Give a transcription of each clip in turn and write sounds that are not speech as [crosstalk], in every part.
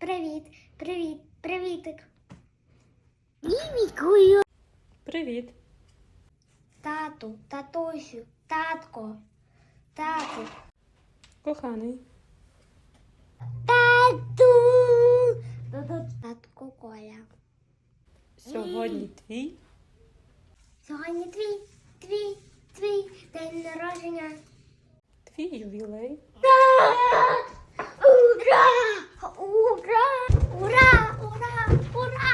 Привіт, привіт, привітик. Мімікую. Привіт. Тату, татусю, татко, тату. Коханий. Тату. Татко Коля. Сьогодні твій Сьогодні твій, твій, твій день народження. твій ювілей. Ура! Ура! Ура! Ура! Ура! Ура!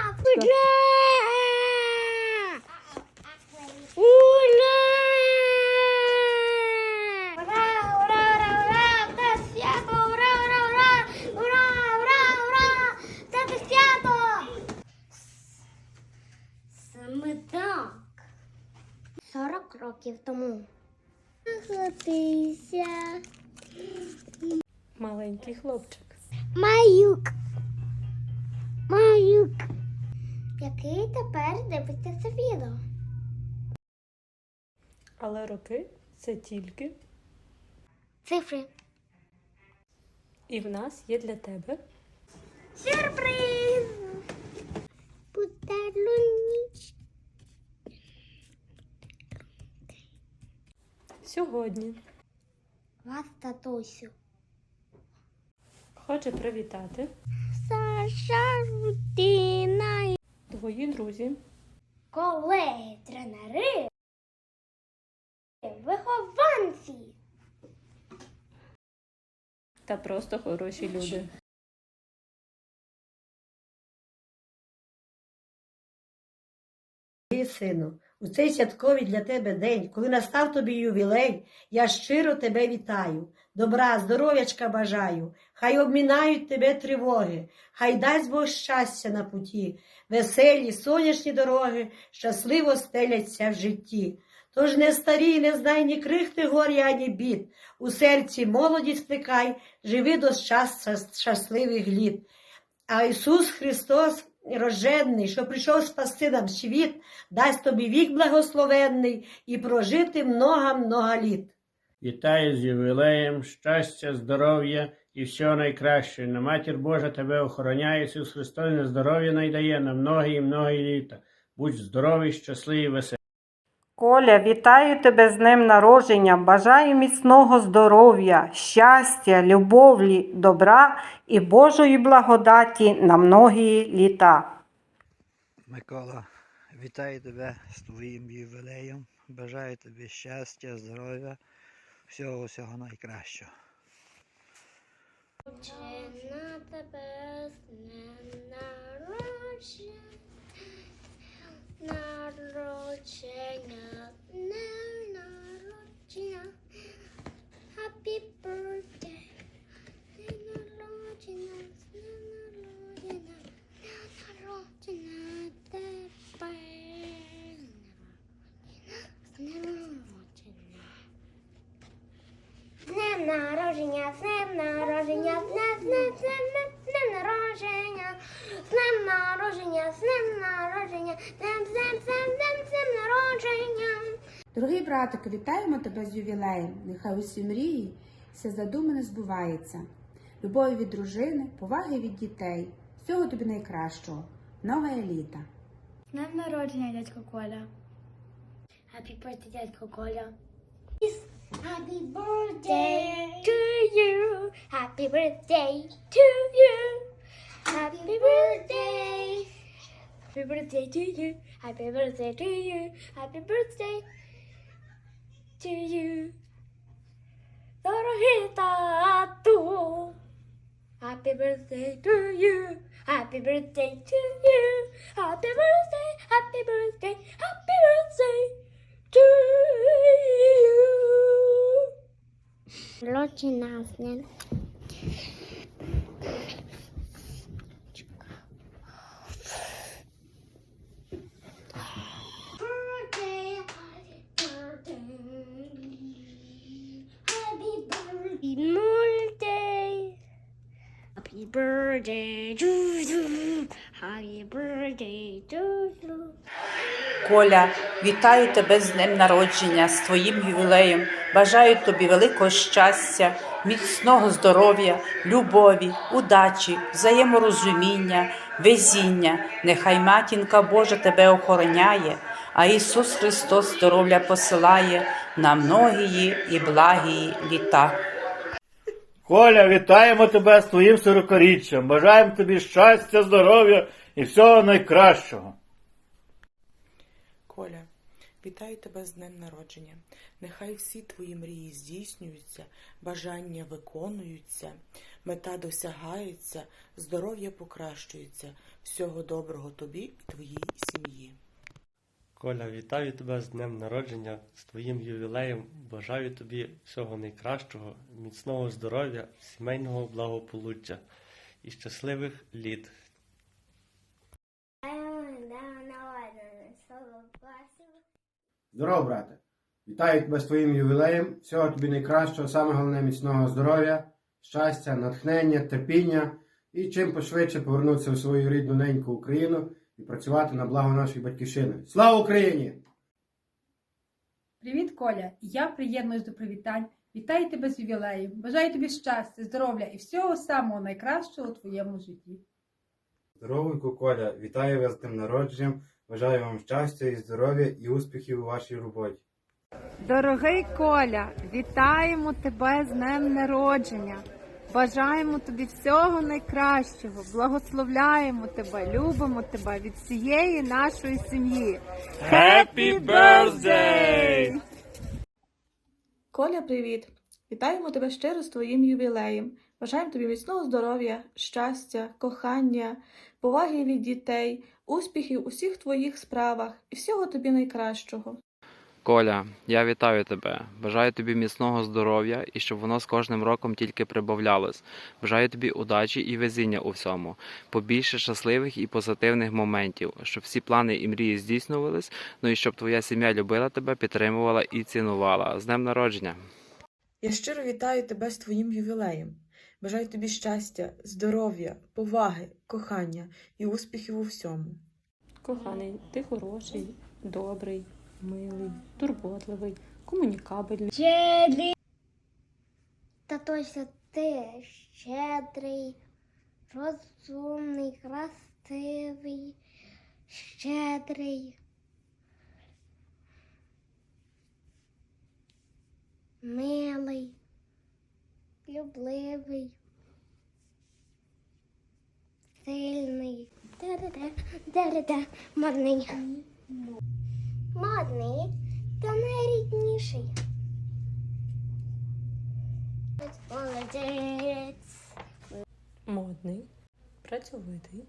Ура! Ура, ура! Ура, ура! Ура! Ура, ура! Саме так! Сорок Років тому. Маленький хлопчик. Маюк. Маюк. Який тепер дивиться це відео? Але роки це тільки. Цифри. І в нас є для тебе Сюрприз! Подарунок. сьогодні. Вас, татусю. Хоче привітати Саша Рутина. твої друзі, Колеги, тренери. Вихованці. та просто хороші люди. Сину, у цей святковий для тебе день, коли настав тобі ювілей, я щиро тебе вітаю. Добра, здоров'ячка бажаю, хай обмінають тебе тривоги, хай дасть Бог щастя на путі, веселі, сонячні дороги, щасливо стеляться в житті. Тож не старій, не знай ні крихти горя, ані бід. У серці молодість плекай, живи до щастя щасливих літ. А Ісус Христос рожденний, що прийшов спасти нам світ, дасть тобі вік благословенний і прожити много-много літ. Вітаю з ювілеєм, щастя, здоров'я і всього найкращого. На матір Божа тебе охороняє, Ісус Христос на здоров'я найдає на многі і многі літа. Будь здоровий, щасливий, веселий. Коля, вітаю тебе з днем народження. Бажаю міцного здоров'я, щастя, любові, добра і Божої благодаті на многі літа. Микола, вітаю тебе з твоїм ювілеєм. Бажаю тобі щастя, здоров'я, всього всього найкращого. Чи на тебе з днем народження, narodzenia, na narodzenia. Happy birthday. Na narodzenia, na narodzenia, na narodzenia. na narodzenia, znam narodzenia, na znam, na znam, na narodzenia. Народження, з днем, народження, з днем народження, з днем з днем, з днем, з днем, з днем, народження. Дорогий братику, вітаємо тебе з ювілеєм. Нехай усі мрії, все задумане збувається. Любові від дружини, поваги від дітей. Всього тобі найкращого. Много літа. З днем народження, дядько Коля. Happy birthday, дядько Коля. Happy birthday to you. Happy birthday to you. Happy birthday. Happy birthday to you. Happy birthday to you. Happy birthday to you. Дорогий тату. Happy birthday to you. Happy birthday to you. Happy birthday, happy birthday, happy birthday to you. Лочі нас не. Happy birthday, to you. Happy birthday to you. Коля, вітаю тебе з днем народження, з твоїм ювілеєм. Бажаю тобі великого щастя, міцного здоров'я, любові, удачі, взаєморозуміння, везіння. Нехай матінка Божа тебе охороняє, а Ісус Христос здоров'я посилає на многії і благії літа. Коля, вітаємо тебе з твоїм сорокоріччям. Бажаємо тобі щастя, здоров'я і всього найкращого. Коля, вітаю тебе з днем народження. Нехай всі твої мрії здійснюються, бажання виконуються, мета досягається, здоров'я покращується. Всього доброго тобі і твоїй сім'ї. Коля, вітаю тебе з днем народження, з твоїм ювілеєм. Бажаю тобі всього найкращого, міцного здоров'я, сімейного благополуччя і щасливих літ. Здорово, брате. Вітаю тебе з твоїм ювілеєм. Всього тобі найкращого, саме головне міцного здоров'я, щастя, натхнення, терпіння і чим пошвидше повернутися в свою рідну неньку Україну і працювати на благо нашої батьківщини. Слава Україні! Привіт, Коля! Я приєднуюсь до привітань. Вітаю тебе з ювілеєм. Бажаю тобі щастя, здоров'я і всього самого найкращого у твоєму житті. Здоровенько, Коля, вітаю вас з тим народженням. Бажаю вам щастя і здоров'я і успіхів у вашій роботі. Дорогий Коля, вітаємо тебе з днем народження. Бажаємо тобі всього найкращого, благословляємо тебе, любимо тебе від всієї нашої сім'ї. Happy birthday! Коля, привіт! Вітаємо тебе щиро з твоїм ювілеєм. Бажаємо тобі міцного здоров'я, щастя, кохання, поваги від дітей, успіхів у всіх твоїх справах і всього тобі найкращого. Коля, я вітаю тебе. Бажаю тобі міцного здоров'я і щоб воно з кожним роком тільки прибавлялось. Бажаю тобі удачі і везіння у всьому, побільше щасливих і позитивних моментів, щоб всі плани і мрії здійснювались, ну і щоб твоя сім'я любила тебе, підтримувала і цінувала. З днем народження! Я щиро вітаю тебе з твоїм ювілеєм. Бажаю тобі щастя, здоров'я, поваги, кохання і успіхів у всьому. Коханий, ти хороший, добрий, милий, турботливий, комунікабельний. Щедрий. Та точно ти щедрий, розумний, красивий, щедрий. Милий, любливий, сильний. Де-де-де, де-де-де, модний. Модний та найрідніший. Молодець. Модний, працьовитий,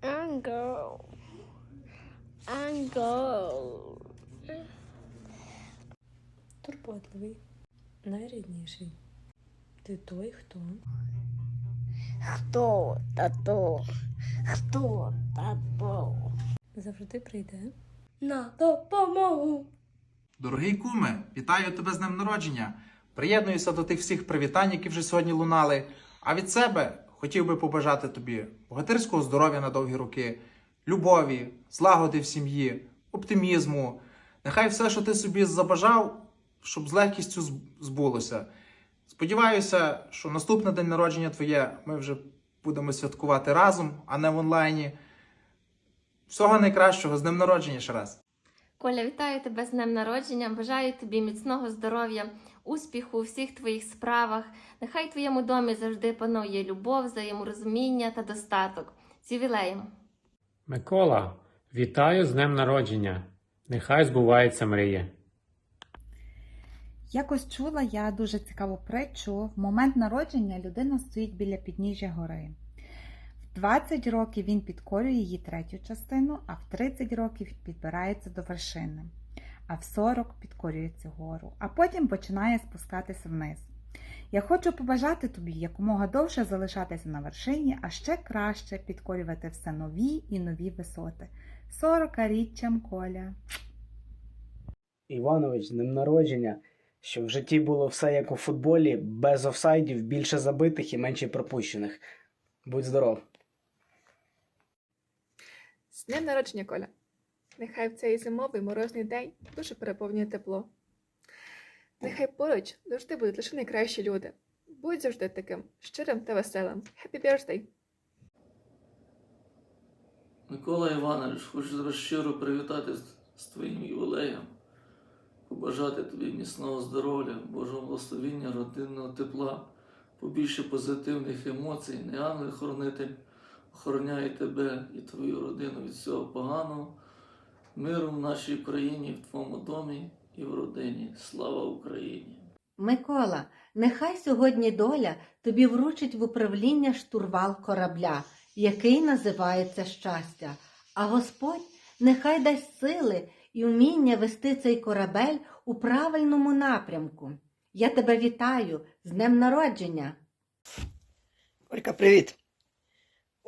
Анго. Анго. турботливий, найрідніший. Ти той, хто Хто тато? Хто тато? Завжди прийде. На допомогу. Дорогий куме, вітаю тебе з днем народження. Приєднуюся до тих всіх привітань, які вже сьогодні лунали. А від себе хотів би побажати тобі богатирського здоров'я на довгі роки, любові, злагоди в сім'ї, оптимізму. Нехай все, що ти собі забажав, щоб з легкістю збулося. Сподіваюся, що наступний день народження твоє ми вже будемо святкувати разом, а не в онлайні. Всього найкращого, з днем народження ще раз. Коля, вітаю тебе з днем народження. Бажаю тобі міцного здоров'я, успіху у всіх твоїх справах. Нехай в твоєму домі завжди панує любов, взаєморозуміння та достаток. З ювілеєм! Микола, вітаю з днем народження. Нехай збувається мрія. Якось чула я дуже цікаву притчу. В момент народження людина стоїть біля підніжжя гори. В 20 років він підкорює її третю частину, а в 30 років підбирається до вершини, а в 40 підкорює цю гору, а потім починає спускатися вниз. Я хочу побажати тобі якомога довше залишатися на вершині, а ще краще підкорювати все нові і нові висоти. 40 річчям Коля. Іванович, днем народження. щоб в житті було все як у футболі, без офсайдів, більше забитих і менше пропущених. Будь здоров! З днем народження, Коля! Нехай в цей зимовий морозний день дуже переповнює тепло. Нехай поруч завжди будуть лише найкращі люди. Будь завжди таким щирим та веселим. Happy birthday! Микола Іванович, хочу тебе щиро привітати з твоїм ювілеєм, побажати тобі міцного здоров'я, Божого благословіння, родинного тепла, побільше позитивних емоцій. Не ангел-хоронитель охороняє тебе і твою родину від всього поганого, миру в нашій країні, в твоєму домі і в родині. Слава Україні! Микола, нехай сьогодні доля тобі вручить в управління штурвал корабля, який називається щастя. А Господь нехай дасть сили і вміння вести цей корабель у правильному напрямку. Я тебе вітаю з днем народження. Колька, привіт!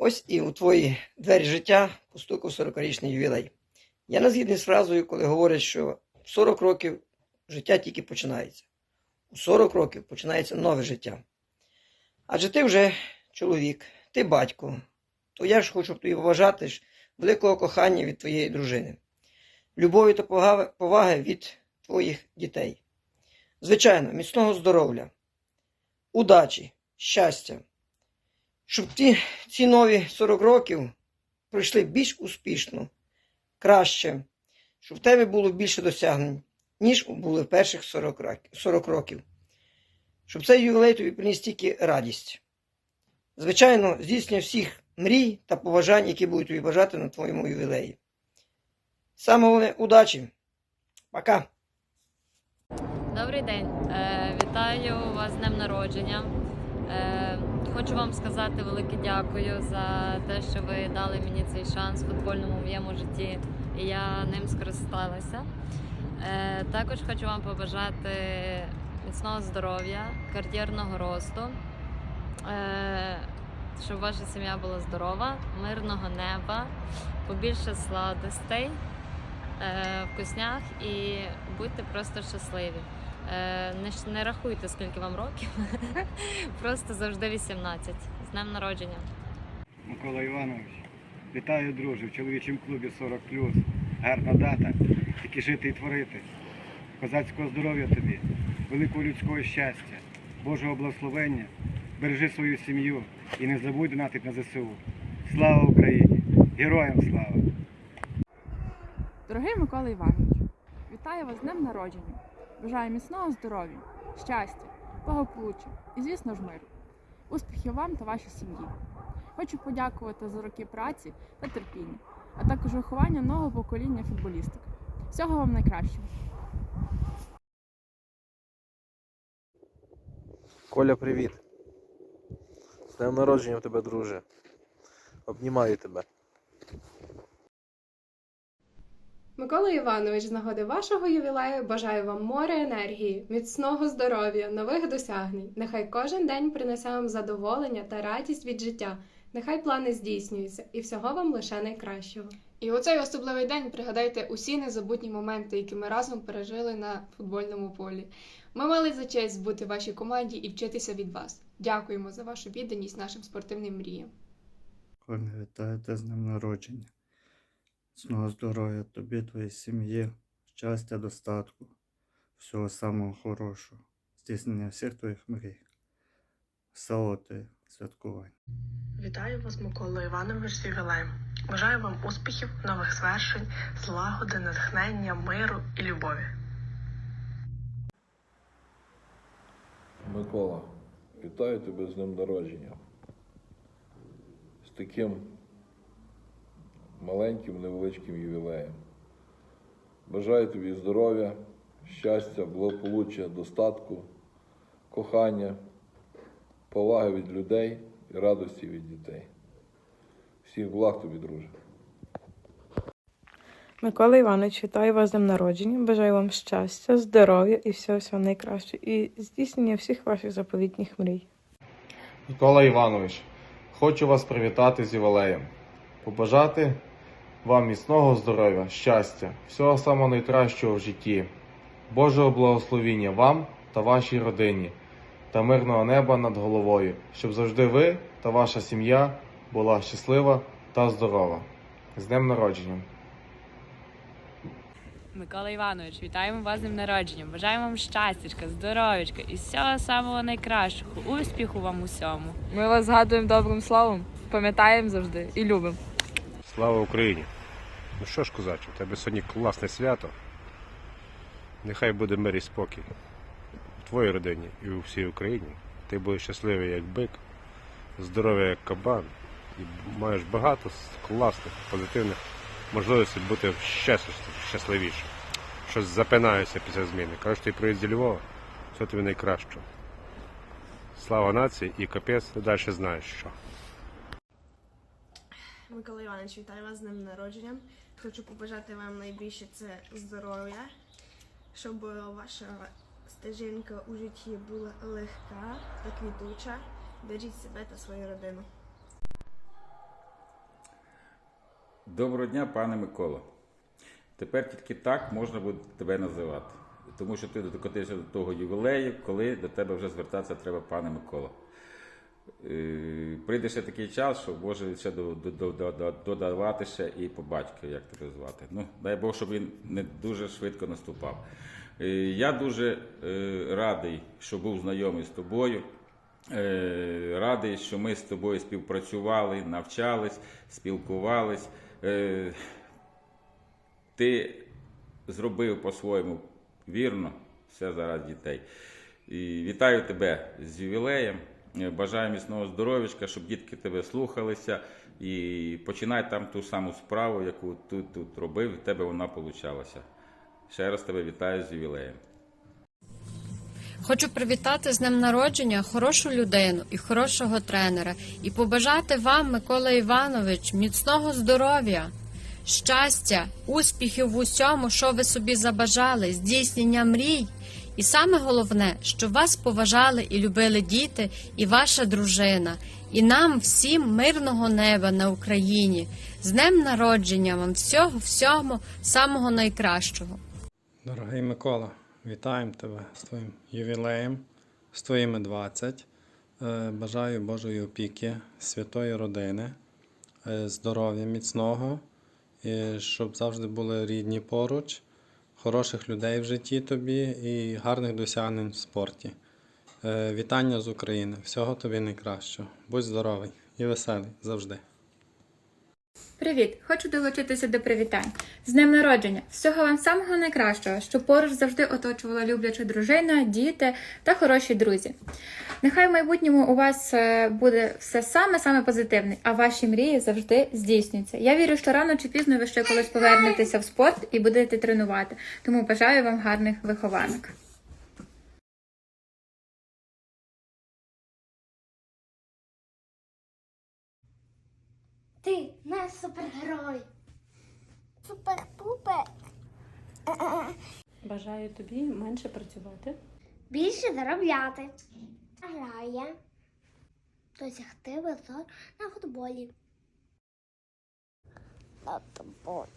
Ось і у твої двері життя постукав 40-річний ювілей. Я не згідний з фразою, коли говорять, що в 40 років життя тільки починається. У 40 років починається нове життя. Адже ти вже чоловік, ти батько, то я ж хочу тобі побажати великого кохання від твоєї дружини, любові та поваги від твоїх дітей. Звичайно, міцного здоров'я, удачі, щастя, щоб ті, ці нові 40 років пройшли більш успішно, краще, щоб в тебе було більше досягнень, ніж були в перших 40 років. 40 років. Щоб цей ювілей тобі приніс тільки радість. Звичайно, здійснення всіх мрій та побажань, які будуть тобі бажати на твоєму ювілеї. Саме головне удачі. Пока! Добрий день, Е, вітаю вас з днем народження. Хочу вам сказати велике дякую за те, що ви дали мені цей шанс в футбольному моєму житті, і я ним скористалася. Е, також хочу вам побажати міцного здоров'я, кар'єрного росту, е, щоб ваша сім'я була здорова, мирного неба, побільше сладостей е, вкуснях і будьте просто щасливі. Е, Не, не рахуйте, скільки вам років, [laughs] просто завжди 18. З днем народження. Микола Іванович, вітаю, друже, в чоловічому клубі 40 Гарна дата. Тільки жити і творити. Козацького здоров'я тобі, великого людського щастя, Божого благословення, бережи свою сім'ю і не забудь донатити на ЗСУ. Слава Україні! Героям слава! Дорогий Микола Іванович, вітаю вас з днем народження. Бажаю міцного здоров'я, щастя, благополуччя і, звісно ж, миру. Успіхів вам та вашій сім'ї. Хочу подякувати за роки праці та терпіння, а також виховання нового покоління футболісток. Всього вам найкращого. Коля, привіт. З днем народження в тебе, друже. Обнімаю тебе. Микола Іванович, з нагоди вашого ювілею бажаю вам море енергії, міцного здоров'я, нових досягнень. Нехай кожен день принесе вам задоволення та радість від життя. Нехай плани здійснюються і всього вам лише найкращого. І у цей особливий день пригадайте усі незабутні моменти, які ми разом пережили на футбольному полі. Ми мали за честь бути в вашій команді і вчитися від вас. Дякуємо за вашу відданість нашим спортивним мріям. Коля, вітаю тебе з днем народження. Міцного здоров'я тобі, твоїй сім'ї, щастя, достатку, всього самого хорошого, здійснення всіх твоїх мрій. Веселого ти святкувань. Вітаю вас, Микола Іванович, з ювілеєм. Бажаю вам успіхів, нових звершень, злагоди, натхнення, миру і любові. Микола, вітаю тебе з днем народження. З таким маленьким невеличким ювілеєм. Бажаю тобі здоров'я, щастя, благополуччя, достатку, кохання, поваги від людей і радості від дітей. Всіх благ тобі, друже. Микола Іванович, вітаю вас з днем народження. Бажаю вам щастя, здоров'я і всього всього найкращого, і здійснення всіх ваших заповітніх мрій. Микола Іванович, хочу вас привітати з ювілеєм. Побажати вам міцного здоров'я, щастя, всього самого найкращого в житті. Божого благословіння вам та вашій родині та мирного неба над головою, щоб завжди ви та ваша сім'я була щаслива та здорова. З днем народження! Микола Іванович, вітаємо вас з днем народження. Бажаємо вам щастячка, здоров'ячка і всього самого найкращого. Успіху вам усьому. Ми вас згадуємо добрим словом, пам'ятаємо завжди і любимо. Слава Україні! Ну що ж, козачу, у тебе сьогодні класне свято. Нехай буде мир і спокій у твоїй родині і у всій Україні. Ти будеш щасливий як бик, здоровий як кабан, і маєш багато класних, позитивних можливостей бути щасливішим. Щось запинаюся після зміни. Кажеш, ти приїзд зі Львова, все тобі найкращого. Слава нації і капець, далі знаєш що. Микола Іванович, вітаю вас з днем народження. Хочу побажати вам найбільше це здоров'я, щоб ваша стежинка у житті була легка та квітуча. Бережіть себе та свою родину. Доброго дня, пане Микола. Тепер тільки так можна буде тебе називати. Тому що ти докотився до того ювілею, коли до тебе вже звертатися треба, пане Микола. Е, Прийде ще такий час, що може ще до- до- до- до- до- додавати ще і по батькові, як тебе звати. Ну, дай Бог, щоб він не дуже швидко наступав. Е, Я дуже е, радий, що був знайомий з тобою. Радий, що ми з тобою співпрацювали, навчались, спілкувались. Ти зробив по-своєму вірно все заради дітей. І вітаю тебе з ювілеєм. Е, Бажаю міцного здоров'ячка, щоб дітки тебе слухалися. І починай там ту саму справу, яку ти тут робив, в тебе вона получалася. Ще раз тебе вітаю з ювілеєм. Хочу привітати з днем народження хорошу людину і хорошого тренера, і побажати вам, Микола Іванович, міцного здоров'я, щастя, успіхів в усьому, що ви собі забажали, здійснення мрій. І саме головне, щоб вас поважали і любили діти і ваша дружина, і нам всім мирного неба на Україні. З днем народження вам всього, всього самого найкращого. Дорогий Микола, вітаємо тебе з твоїм ювілеєм, з твоїми 20. Е, Бажаю Божої опіки, святої родини, е, здоров'я міцного, і щоб завжди були рідні поруч, хороших людей в житті тобі і гарних досягнень в спорті. Е, Вітання з України, всього тобі найкращого. Будь здоровий і веселий завжди. Привіт! Хочу долучитися до привітань. З днем народження! Всього вам самого найкращого, щоб поруч завжди оточувала любляча дружина, діти та хороші друзі. Нехай в майбутньому у вас е, буде все саме-саме позитивне, а ваші мрії завжди здійснюються. Я вірю, що рано чи пізно ви ще колись повернетеся в спорт і будете тренувати. Тому бажаю вам гарних вихованок. Ти наш супергерой. Супер-пупер. Бажаю тобі менше працювати. Більше заробляти. Грає. Досягти висот на футболі. На футболі.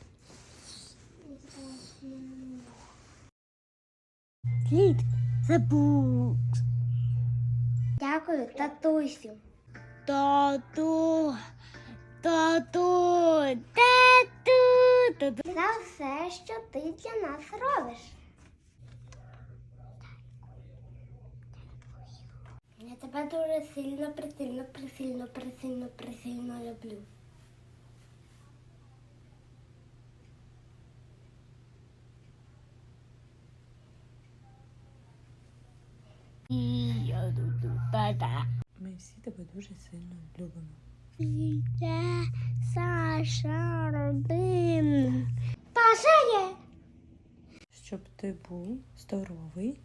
Кіт, забудь. Дякую, татусю. Тату. Тату. Тату. Тату. За все, що ти для нас робиш. Тебе дуже сильно, присильно, присильно, присильно, присильно люблю. Ми всі тебе дуже сильно любимо. Це Саша родин. Паша є. Щоб ти був здоровий,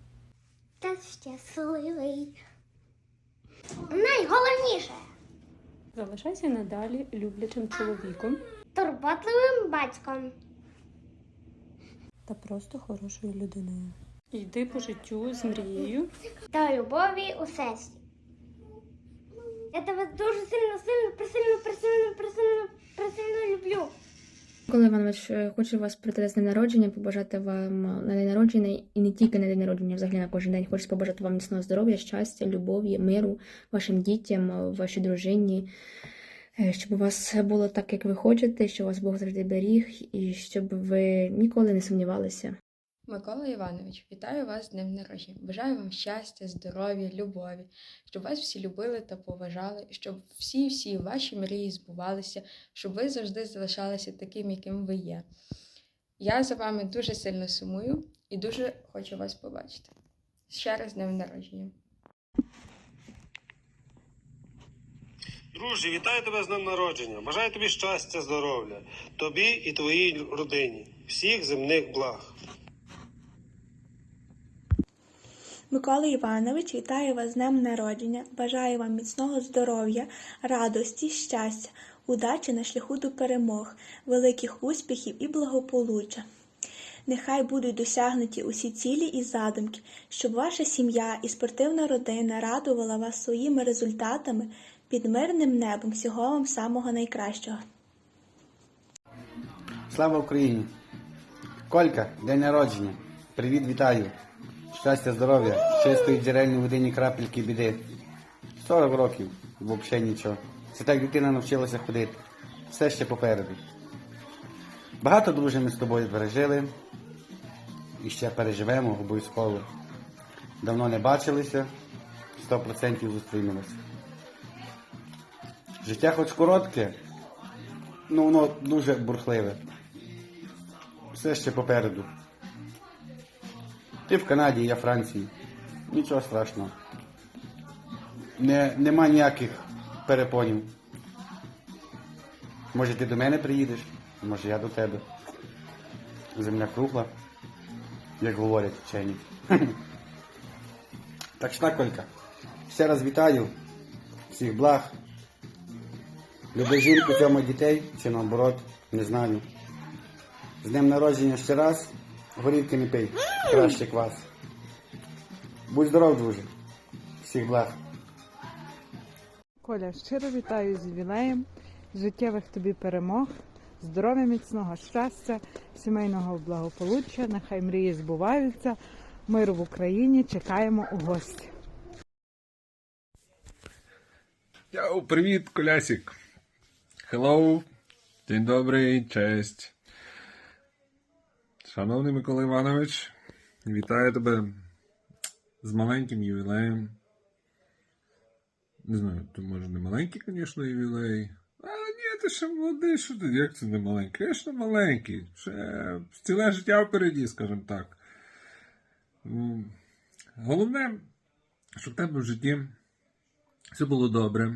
Та щасливий. Найголовніше залишайся надалі люблячим чоловіком турботливим батьком. та просто хорошою людиною. Йди по життю з мрією. Та любові у сесії. Я тебе дуже сильно, сильно, присильно, присильно, присильно, присильно люблю. Микола Іванович, е, хочу вас привітати з днем народження, побажати вам на день народження і не тільки на день народження, взагалі на кожен день. Хочу побажати вам міцного здоров'я, щастя, любові, миру, вашим дітям, вашій дружині, е, щоб у вас було так, як ви хочете, щоб вас Бог завжди беріг, і щоб ви ніколи не сумнівалися. Микола Іванович, вітаю вас з днем народження. Бажаю вам щастя, здоров'я, любові, щоб вас всі любили та поважали, щоб всі-всі ваші мрії збувалися, щоб ви завжди залишалися таким, яким ви є. Я за вами дуже сильно сумую і дуже хочу вас побачити. Ще раз днем народження. Друже, вітаю тебе з днем народження. Бажаю тобі щастя, здоров'я, тобі і твоїй родині, всіх земних благ. Микола Іванович, вітаю вас з днем народження. Бажаю вам міцного здоров'я, радості, щастя, удачі на шляху до перемог, великих успіхів і благополуччя. Нехай будуть досягнуті усі цілі і задумки, щоб ваша сім'я і спортивна родина радувала вас своїми результатами під мирним небом. Всього вам самого найкращого. Слава Україні! Колька, день народження. Привіт, вітаю. Щастя, здоров'я, чистої джерельної води, ні крапельки біди. 40 років, взагалі нічого. Це так дитина навчилася ходити. Все ще попереду. Багато друзів ми з тобою пережили. І ще переживемо обов'язково. Давно не бачилися, 100% зустрінемося. Життя хоч коротке, ну воно дуже бурхливе. Все ще попереду. Ти в Канаді, я в Франції. Нічого страшного. Не, нема ніяких перепонів. Може ти до мене приїдеш, може я до тебе. Земля кругла, як говорять вчені. [laughs] Так що так, Колька. Ще раз вітаю. Всіх благ. Люби жінку, цьому дітей, чи наоборот, не знаю. З днем народження ще раз. Горівки не пий, краще квас. Будь здоров, друже. Всіх благ. Коля, щиро вітаю з ювілеєм, життєвих тобі перемог, здоров'я міцного щастя, сімейного благополуччя, нехай мрії збуваються, миру в Україні, чекаємо у гості. Йоу, привіт, Колясік. Hello. День добрий, честь. Шановний Микола Іванович, вітаю тебе з маленьким ювілеєм. Не знаю, то може не маленький, звісно, ювілей. А ні, ти ще молодий, що ти? Як це не маленький? Звісно, маленький. Ще ціле життя впереді, скажімо так. Головне, щоб в тебе в житті все було добре.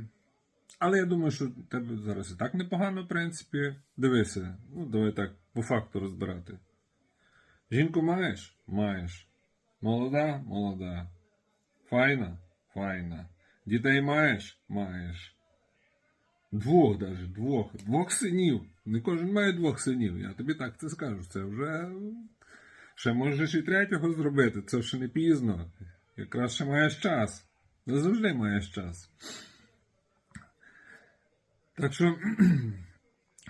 Але я думаю, що тебе зараз і так непогано, в принципі. Дивися, ну давай так, по факту розбирати. Жінку маєш? Маєш. Молода? Молода. Файна? Файна. Дітей маєш? Маєш. Двох даже, двох. Двох синів. Не кожен має двох синів. Я тобі так це скажу. Це вже. Ще можеш і третього зробити. Це ще не пізно. Якраз ще маєш час. Не завжди маєш час. Так що, [clears throat]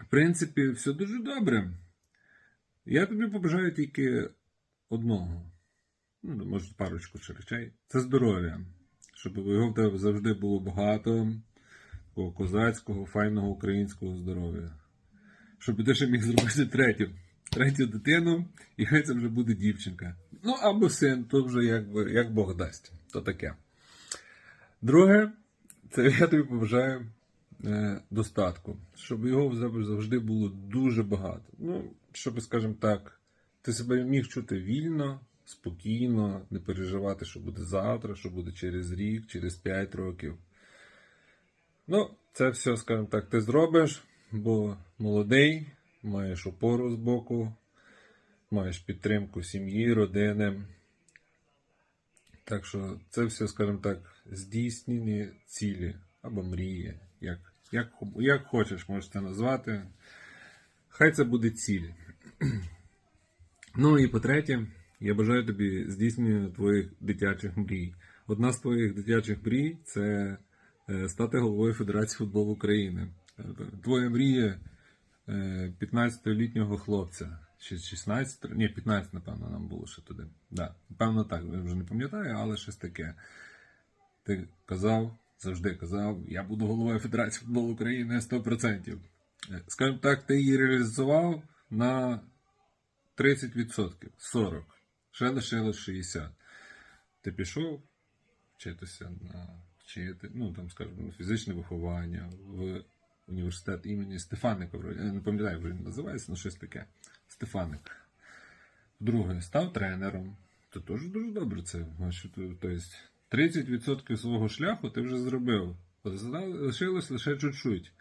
в принципі, все дуже добре. Я тобі побажаю тільки одного. Ну, може, парочку ще речей. Це здоров'я. Щоб його в тебе завжди було багато, такого козацького, файного українського здоров'я. Щоб ти ще міг зробити третю. Третю дитину, і хай це вже буде дівчинка. Ну, або син, то вже як, як Бог дасть. То таке. Друге, це я тобі побажаю достатку, щоб його завжди було дуже багато. Ну, щоб, скажімо так, ти себе міг чути вільно, спокійно, не переживати, що буде завтра, що буде через рік, через 5 років. Ну, це все, скажімо так, ти зробиш, бо молодий, маєш опору з боку, маєш підтримку сім'ї, родини. Так що це все, скажімо так, здійснені цілі або мрії, як, як, як хочеш, можеш це назвати. Хай це буде ціль. [clears throat] Ну і по-третє, я бажаю тобі здійснення твоїх дитячих мрій. Одна з твоїх дитячих мрій це е, стати головою Федерації футболу України. Е, Твоя мрія е, 15-літнього хлопця. Чи 16, ні, 15, напевно, нам було ще туди. Да, напевно, так, я вже не пам'ятаю, але щось таке. Ти казав, завжди казав, я буду головою Федерації футболу України 100%. Е, Скажімо так, ти її реалізував на 30%, 40%. Ще лишилось 60%. Ти пішов вчитися на вчити, ну там, скажімо, на фізичне виховання в університет імені Стефаника. Я не пам'ятаю, як він називається, але щось таке. Стефаник. Друге, став тренером. Це теж дуже добре це. Тобто 30% свого шляху ти вже зробив. Лишилось лише чуть-чуть.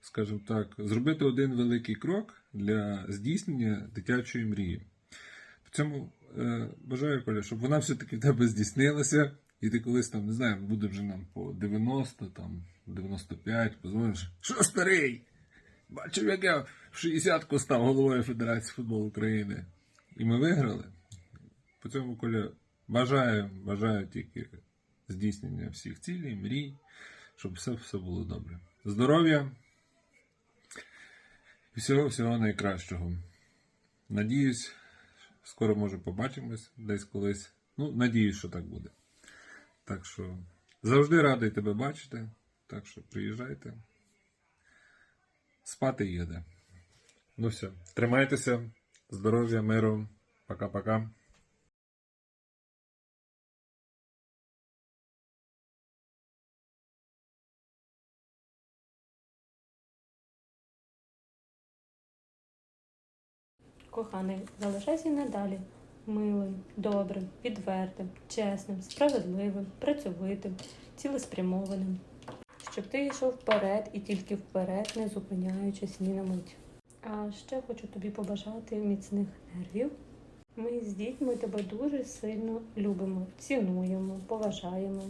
Скажімо так, зробити один великий крок для здійснення дитячої мрії. В цьому е, бажаю, Коля, щоб вона все-таки в тебе здійснилася, і ти колись там, не знаю, буде вже нам по 90, там, 95, позвониш, що старий? Бачив, як я в 60-ку став головою Федерації футболу України. І ми виграли. По цьому, Коля, бажаю, бажаю тільки здійснення всіх цілей, мрій, щоб все, все було добре. Здоров'я і всього всього найкращого. Надіюсь, скоро може побачимось десь колись. Ну, надіюсь, що так буде. Так що завжди радий тебе бачити. Так що приїжджайте. Спати їде. Ну все, тримайтеся, здоров'я, миру. Пока-пока. Коханий, залишайся надалі милим, добрим, відвертим, чесним, справедливим, працьовитим, цілеспрямованим. Щоб ти йшов вперед і тільки вперед, не зупиняючись ні на мить. А ще хочу тобі побажати міцних нервів. Ми з дітьми тебе дуже сильно любимо, цінуємо, поважаємо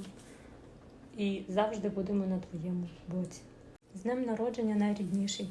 і завжди будемо на твоєму боці. З днем народження найрідніший.